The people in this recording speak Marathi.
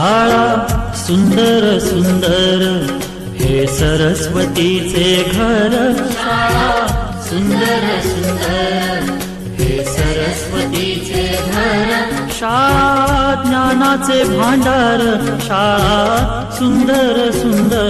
शाळा सुंदर सुंदर. हे सरस्वतीचे घर. शाळा सुंदर सुंदर. हे सरस्वतीचे घर. शाळा ज्ञानाचे भांडार. शाळा सुंदर सुंदर.